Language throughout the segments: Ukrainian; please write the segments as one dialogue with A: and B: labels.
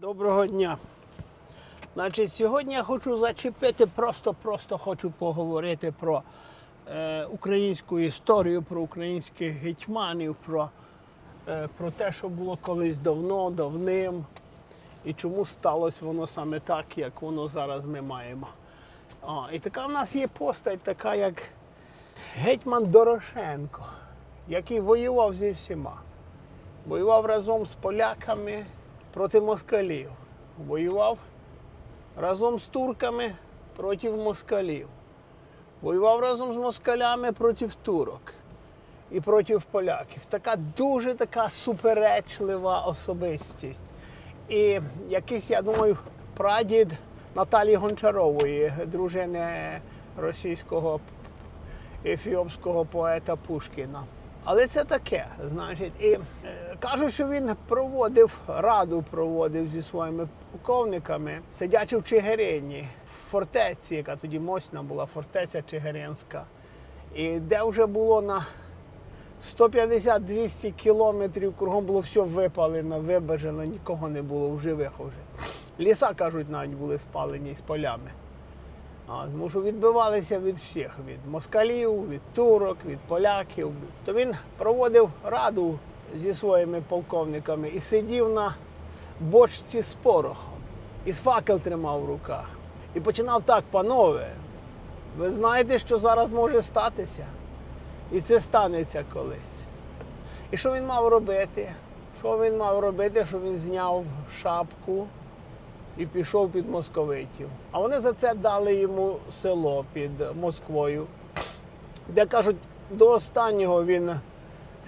A: Доброго дня. Значить, сьогодні я хочу зачепити, просто-просто хочу поговорити про е, українську історію, про українських гетьманів, про, е, про те, що було колись давно, давним, і чому сталося воно саме так, як воно зараз ми маємо. А, і така в нас є постать, така як гетьман Дорошенко, який воював зі всіма. Воював разом з поляками проти москалів. Воював разом з турками проти москалів. Воював разом з москалями проти турок і проти поляків. Така дуже така суперечлива особистість. І якийсь, я думаю, прадід Наталії Гончарової, дружини російського ефіопського поета Пушкіна. Але це таке, значить, і е, кажуть, що він проводив раду, проводив зі своїми полковниками, сидячи в Чигирині, в фортеці, яка тоді мощна була, фортеця Чигиринська. І де вже було на 150-200 кілометрів кругом було все випалено, вибежено, нікого не було в живих вже. Ліса, кажуть, навіть були спалені з полями. Тому що відбивалися від всіх: від москалів, від турок, від поляків. То він проводив раду зі своїми полковниками і сидів на бочці з порохом, і з факел тримав в руках. І починав так, панове, ви знаєте, що зараз може статися? І це станеться колись. І що він мав робити? Що він мав робити? Що він зняв шапку і пішов під московитів. А вони за це дали йому село під Москвою, де кажуть, до останнього він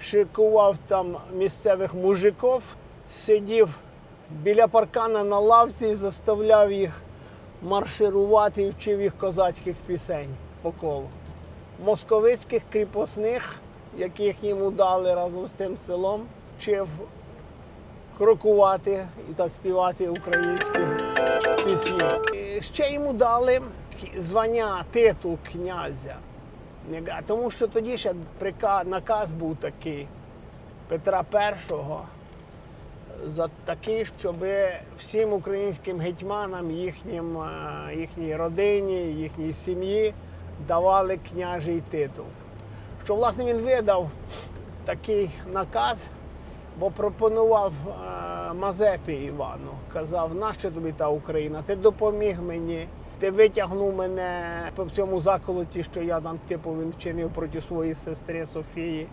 A: шикував там місцевих мужиків, сидів біля паркана на лавці і заставляв їх марширувати і вчив їх козацьких пісень по колу. Московицьких кріпосних, яких йому дали разом з тим селом, вчив крокувати і та співати українські пісні. Ще йому дали звання, титул князя. Тому що тоді ще наказ був такий Петра І за такий, щоб всім українським гетьманам, їхнім, е, їхній родині, їхній сім'ї давали княжий титул. Що власне він видав такий наказ, бо пропонував е, Мазепі Івану. Казав, нащо тобі та Україна? Ти допоміг мені. Ти витягнув мене по цьому заколоті, що я там типу він вчинив проти своєї сестри Софії.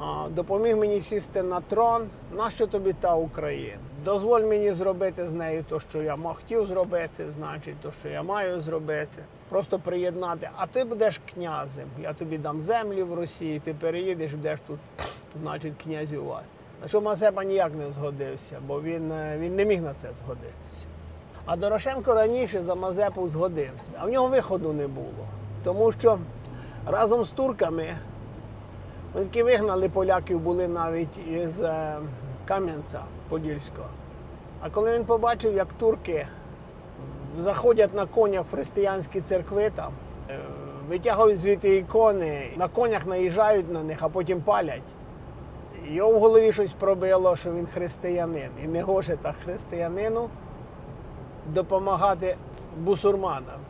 A: А, Допоміг мені сісти на трон. Нащо тобі та Україна? Дозволь мені зробити з нею те, що я хотів зробити, значить, те, що я маю зробити. Просто приєднати. А ти будеш князем. Я тобі дам землі в Росії, ти переїдеш, будеш тут, значить, князювати. На що Мазепа ніяк не згодився, бо він, е, він не міг на це згодитися. А Дорошенко раніше за Мазепу згодився, а в нього виходу не було. Тому що разом з турками вони таки вигнали поляків були навіть із е, Кам'янця Подільського. А коли він побачив, як турки заходять на конях в християнські церкви там, е, витягують звідти ікони, на конях наїжджають на них, а потім палять. Його в голові щось пробило, що він християнин. І не гоже так християнину допомагати бусурманам.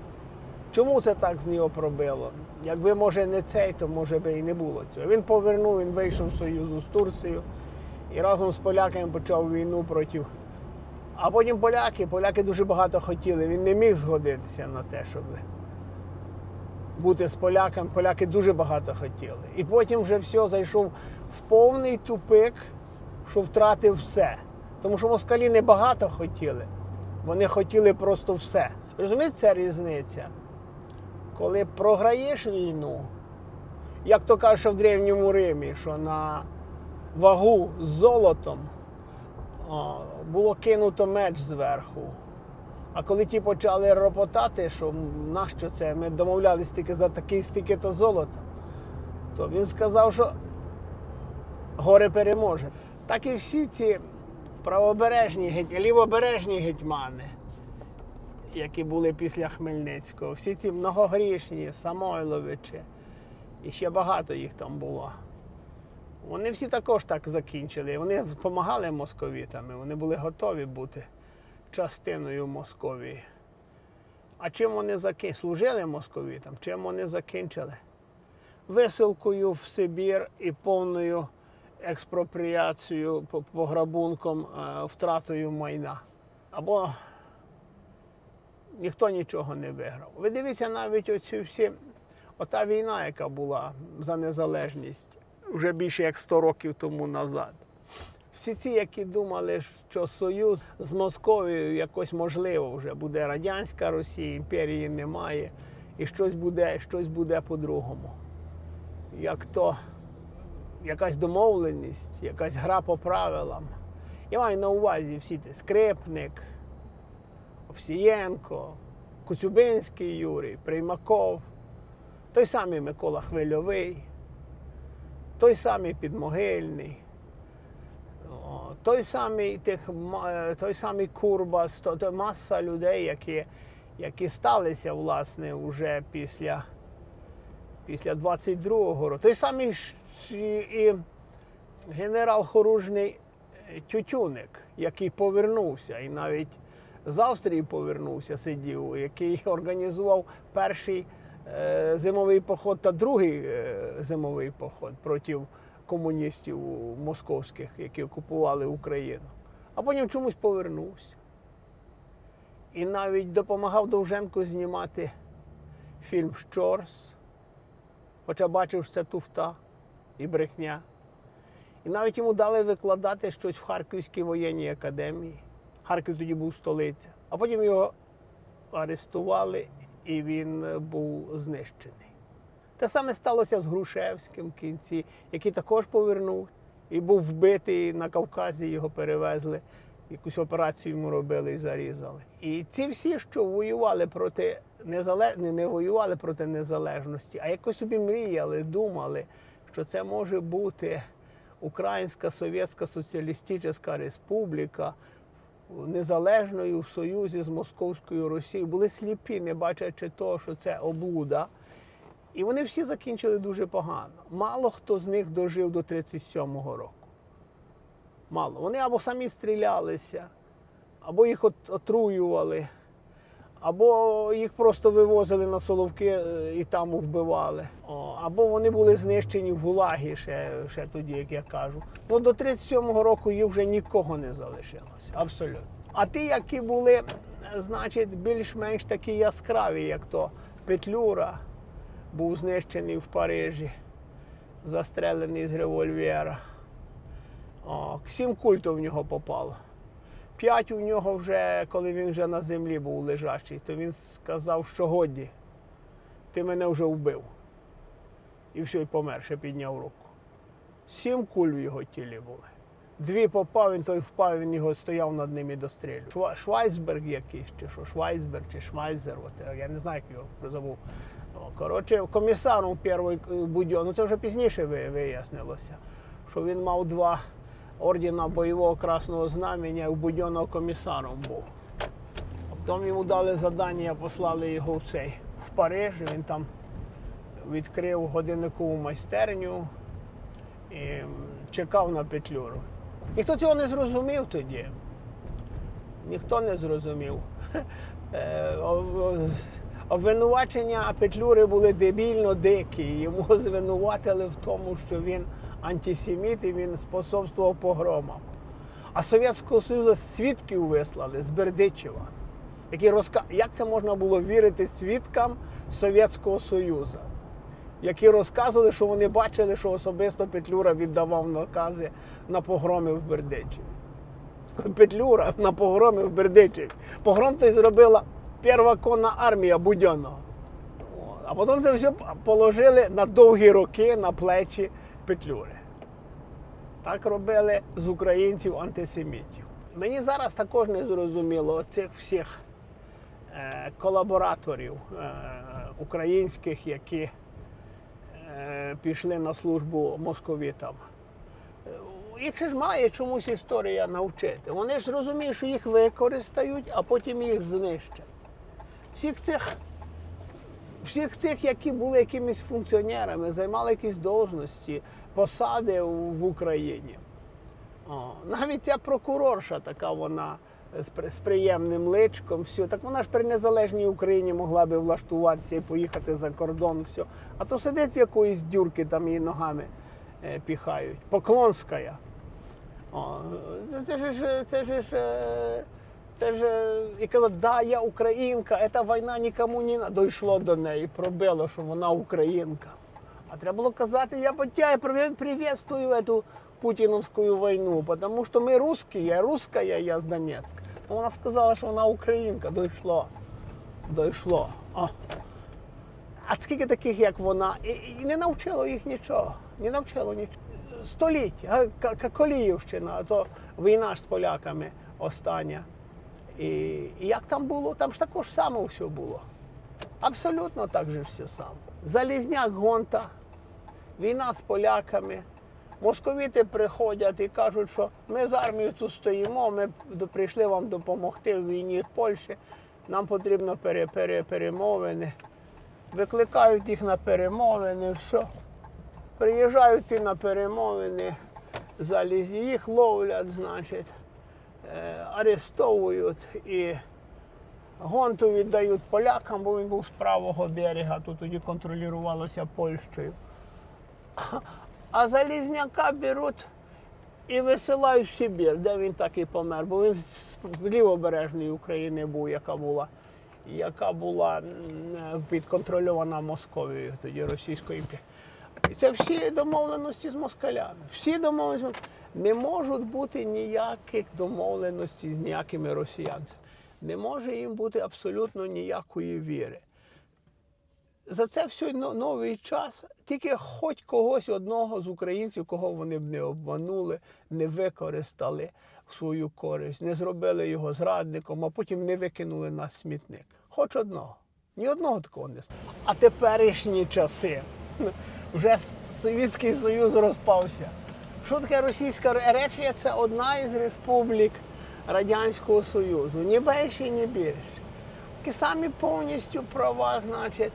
A: Чому це так з нього пробило? Якби може не цей, то може би і не було цього. Він повернув, він вийшов з Союзу з Турцією і разом з поляками почав війну проти. А потім поляки, поляки дуже багато хотіли. Він не міг згодитися на те, щоб бути з поляками. Поляки дуже багато хотіли. І потім вже все зайшов в повний тупик, що втратив все. Тому що москалі не багато хотіли. Вони хотіли просто все. Розумієте, це різниця? Коли програєш війну, як то кажуть, що в Древньому Римі, що на вагу з золотом о, було кинуто меч зверху. А коли ті почали ропотати, що нащо це? Ми домовлялись тільки за такий стільки то золота, то він сказав, що горе переможе. Так і всі ці правобережні лівобережні гетьмани, які були після Хмельницького, всі ці многогрішні, Самойловичі, і ще багато їх там було. Вони всі також так закінчили. Вони допомагали московітам, вони були готові бути частиною Московії. А чим вони заки... служили московітам? Чим вони закінчили? Висилкою в Сибір і повною експропріацією, пограбунком, е, втратою майна. Або ніхто нічого не виграв. Ви дивіться навіть оці всі, ота війна, яка була за незалежність вже більше як 100 років тому назад. Всі ці, які думали, що союз з Московією якось можливо вже буде радянська Росія, імперії немає, і щось буде, щось буде по-другому. Як то якась домовленість, якась гра по правилам. Я маю на увазі всі ті Скрипник, Овсієнко, Коцюбинський Юрій, Приймаков, той самий Микола Хвильовий, той самий Підмогильний, той самий, тих, е, той самий Курбас, то, то маса людей, які, які сталися власне вже після, після 22-го року. Той самий і, генерал Хоружний е, Тютюник, який повернувся, і навіть з Австрії повернувся, сидів, який організував перший е, зимовий поход та другий е, зимовий поход проти комуністів московських, які окупували Україну. А потім чомусь повернувся. І навіть допомагав Довженку знімати фільм Щорс, хоча бачив, що це туфта і брехня. І навіть йому дали викладати щось в Харківській воєнній академії. Харків тоді був столиця. А потім його арестували, і він був знищений. Те саме сталося з Грушевським в кінці, який також повернув і був вбитий на Кавказі, його перевезли, якусь операцію йому робили і зарізали. І ці всі, що воювали проти незалежності, не воювали проти незалежності, а якось собі мріяли, думали, що це може бути Українська Совєтська Соціалістична Республіка незалежною в союзі з Московською Росією, були сліпі, не бачачи того, що це облуда. І вони всі закінчили дуже погано. Мало хто з них дожив до 37-го року. Мало. Вони або самі стрілялися, або їх от- отруювали, або їх просто вивозили на Соловки е, і там вбивали. Або вони були знищені в Гулагі ще, ще тоді, як я кажу. Ну до 37-го року їх вже нікого не залишилося. Абсолютно. А ті, які були, е, значить, більш-менш такі яскраві, як то Петлюра, був знищений в Парижі, застрелений з револьвера. О, сім культів в нього попало. П'ять у нього вже, коли він вже на землі був лежачий, то він сказав, що годі, ти мене вже вбив. І все, і помер, ще підняв руку. Сім куль в його тілі були. Дві попав, він той впав, він його стояв над ним і дострілював. Шва- Швайцберг якийсь, чи що, Швайцберг, чи Шмайзер, от, я не знаю, як його забув. О, Коротше, комісаром перший Будьон, ну це вже пізніше вияснилося, що він мав два ордена бойового красного знамення, і у Будьона комісаром був. А Потім йому дали завдання, послали його в цей в Париж. Він там відкрив годинникову майстерню і чекав на петлюру. Ніхто цього не зрозумів тоді. Ніхто не зрозумів. Е, Обвинувачення Петлюри були дебільно дикі. Йому звинуватили в тому, що він антисеміт і він способствував погромам. А Совєтського Союзу свідків вислали з Бердичева, які розка... Як це можна було вірити свідкам Совєтського Союзу, які розказували, що вони бачили, що особисто Петлюра віддавав накази на погроми в Бердичеві. Петлюра на погроми в Бердичеві. Погром той зробила перша конна армія Будьонного. А потім це все положили на довгі роки на плечі Петлюри. Так робили з українців антисемітів. Мені зараз також не зрозуміло цих всіх е, колабораторів е, українських, які пішли на службу московітам. Е, Їх ж має чомусь історія навчити. Вони ж розуміють, що їх використають, а потім їх знищать. Всіх цих, всіх цих, які були якимись функціонерами, займали якісь должності, посади в Україні. О, навіть ця прокурорша така вона з, приємним личком, все. Так вона ж при незалежній Україні могла би влаштуватися і поїхати за кордон, все. А то сидить в якоїсь дюрки, там її ногами е, піхають. Поклонська. О, це ж, це ж, е, це ж, е, і казала, да, я українка, ця війна нікому не надо». дійшло до неї, пробило, що вона українка. А треба було казати, я потя приветствую эту путіновську війну, тому що ми русські, я русська, я з Донецька. Ну, Вона сказала, що вона українка, дійшло. Дійшло. О. А скільки таких, як вона, і, не навчило їх нічого. Не навчило нічого. Століття, Коліївщина, то війна ж з поляками остання. І, і як там було? Там ж також саме все було. Абсолютно так же все саме. Залізняк гонта, війна з поляками. Московіти приходять і кажуть, що ми з армією тут стоїмо, ми прийшли вам допомогти в війні в Польщі. Нам потрібно пере, пере, перемовини. Викликають їх на перемовини, все. Приїжджають ті на перемовини, залізні, їх ловлять, значить, е, арестовують і гонту віддають полякам, бо він був з правого берега, тут тоді контролювалося Польщею. А залізняка беруть і висилають в Сибір, де він так і помер, бо він з лівобережної України був, яка була, яка була підконтрольована Московією, тоді Російською імперією. І це всі домовленості з москалями. Всі домовленості. Не можуть бути ніяких домовленостей з ніякими росіянцями. Не може їм бути абсолютно ніякої віри. За це все новий час. Тільки хоч когось одного з українців, кого вони б не обманули, не використали в свою користь, не зробили його зрадником, а потім не викинули на смітник. Хоч одного. Ні одного такого не стало. А теперішні часи. Вже Совєтський Союз розпався. Що таке Російська Ерефія? Це одна із республік Радянського Союзу. Ні більше, ні більше. Такі самі повністю права, значить,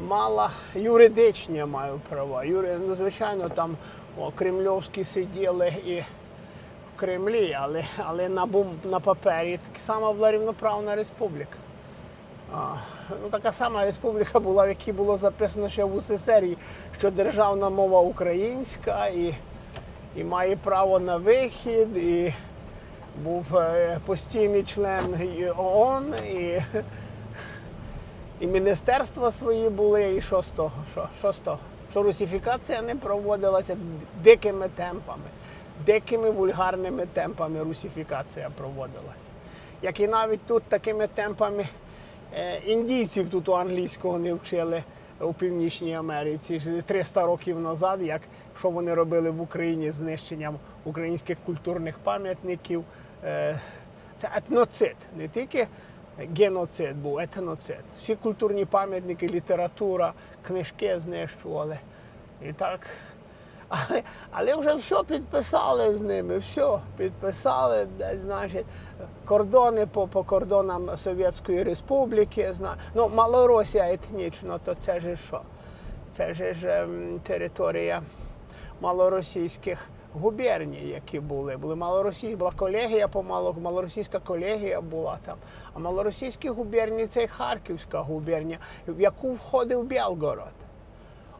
A: мала юридичні я маю права. Юри, ну, звичайно, там о, кремльовські сиділи і в Кремлі, але, але на, бум, на папері така сама була рівноправна республіка. А, ну, така сама республіка була, в якій було записано ще в УССР, що державна мова українська і, і має право на вихід, і був е, постійний член ООН, і, і міністерства свої були, і що з того? Що, що з того? Що русифікація не проводилася дикими темпами, дикими вульгарними темпами русифікація проводилася. Як і навіть тут такими темпами е, індійців тут англійського не вчили у Північній Америці 300 років назад, як що вони робили в Україні з знищенням українських культурних пам'ятників. Е, Це етноцид, не тільки геноцид був, етноцид. Всі культурні пам'ятники, література, книжки знищували. І так. Але, але вже все підписали з ними, все підписали, значить, кордони по, по кордонам Совєтської Республіки. Ну, Малоросія етнічно, то це ж що? Це ж ем, територія малоросійських губерній, які були. Були малоросійські, була колегія по мало, малоросійська колегія була там. А малоросійські губернії це Харківська губернія, в яку входив Білгород.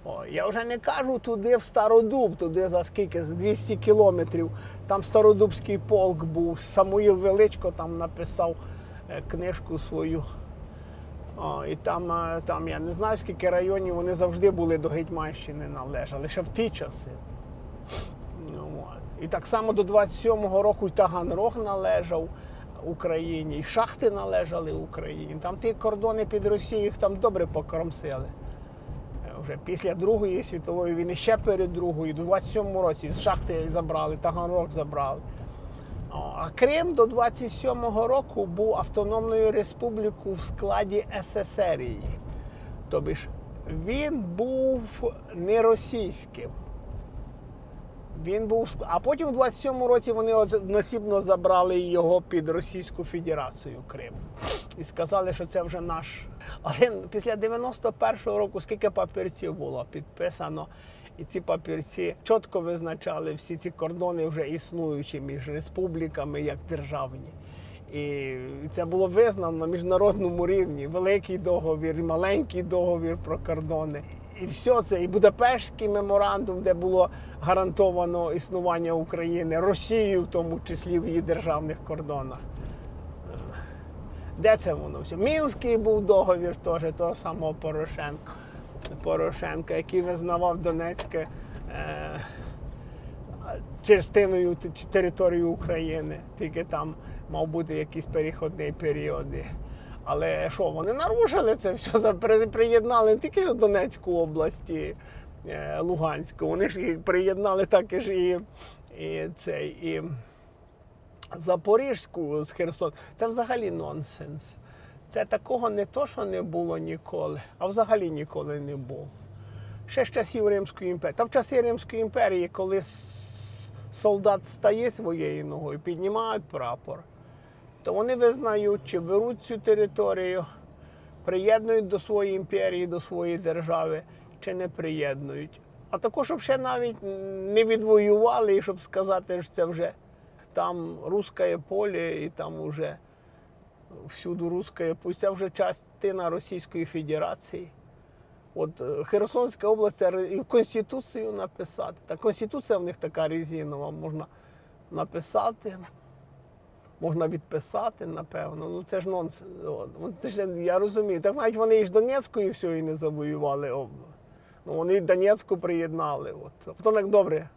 A: О, я вже не кажу туди в Стародуб, туди за скільки, з 200 кілометрів. Там Стародубський полк був. Самуїл Величко там написав е, книжку свою. О, і там, е, там я не знаю, скільки районів вони завжди були до Гетьманщини належали, ще в ті часи. І так само до 27-го року й Таганрог належав Україні, і шахти належали Україні. Там ті кордони під Росією їх там добре покромсили. Е, Вже після Другої світової війни, ще перед Другою, до 27-му році шахти забрали, Таганрог забрали. А Крим до 27-го року був автономною республікою в складі СССР. Тобто ж він був не російським. Він був а потім у 27-му році вони односібно забрали його під Російську Федерацію Крим і сказали, що це вже наш. Але після 91-го року скільки папірців було підписано, І ці папірці чітко визначали всі ці кордони вже існуючі між республіками як державні. І це було визнано на міжнародному рівні. Великий договір, маленький договір про кордони. І все це, і Будапештський меморандум, де було гарантовано існування України, Росії, в тому числі в її державних кордонах. Де це воно все? Мінський був договір теж того самого Порошенка, Порошенка, який визнавав Донецьке е, частиною території України. Тільки там мав бути якийсь перехідний період. Але що, вони нарушили це все, приєднали тільки ж Донецьку область, і, е, Луганську, вони ж і приєднали також і, і, цей, і Запорізьку з Херсон. Це взагалі нонсенс. Це такого не то, що не було ніколи, а взагалі ніколи не було. Ще з часів Римської імперії. Та в часи Римської імперії, коли солдат стає своєю ногою, піднімають прапор, то вони визнають, чи беруть цю територію, приєднують до своєї імперії, до своєї держави, чи не приєднують. А також, щоб ще навіть не відвоювали, і щоб сказати, що це вже там русське поле, і там вже всюди русське поле. Це вже частина Російської Федерації. От е, Херсонська область і Конституцію написати. Та Конституція в них така резинова, можна написати, можна відписати, напевно. Ну це ж нонсенс. Ну, Я розумію. Так навіть вони і ж Донецькою все і не завоювали. Ну, вони Донецьку приєднали. От. А потім як добре.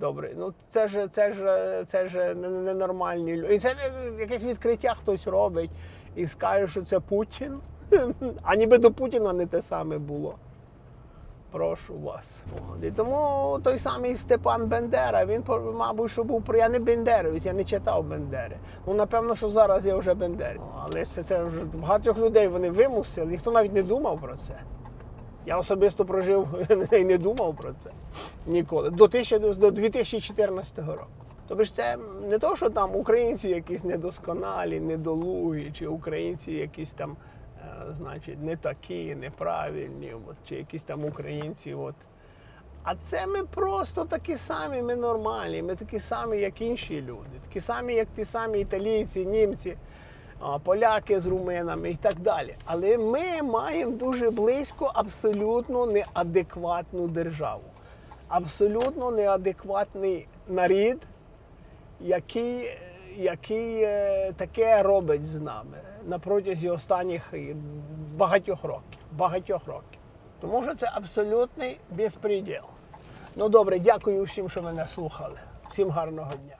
A: Добре, ну це ж це ж це ж не- не- ненормальні люди. І це якесь відкриття хтось робить і скаже, що це Путін. А ніби до Путіна не те саме було. Прошу вас. І тому той самий Степан Бендера, він, мабуть, що був я не Бендеровець, я не читав Бендери. Ну, напевно, що зараз я вже Бендер. Але це, це вже багатьох людей вони вимусили, ніхто навіть не думав про це. Я особисто прожив і не думав про це ніколи. До, 1000 до 2014 року. Тобто ж це не то, що там українці якісь недосконалі, недолугі, чи українці якісь там, значить, не такі, неправильні, от, чи якісь там українці. От. А це ми просто такі самі, ми нормальні, ми такі самі, як інші люди, такі самі, як ті самі італійці, німці, поляки з руминами і так далі. Але ми маємо дуже близько абсолютно неадекватну державу, абсолютно неадекватний нарід, який, який е, таке робить з нами на протязі останніх е, багатьох років. Багатьох років. Тому що це абсолютний безпреділ. Ну добре, дякую всім, що мене слухали. Всім гарного дня.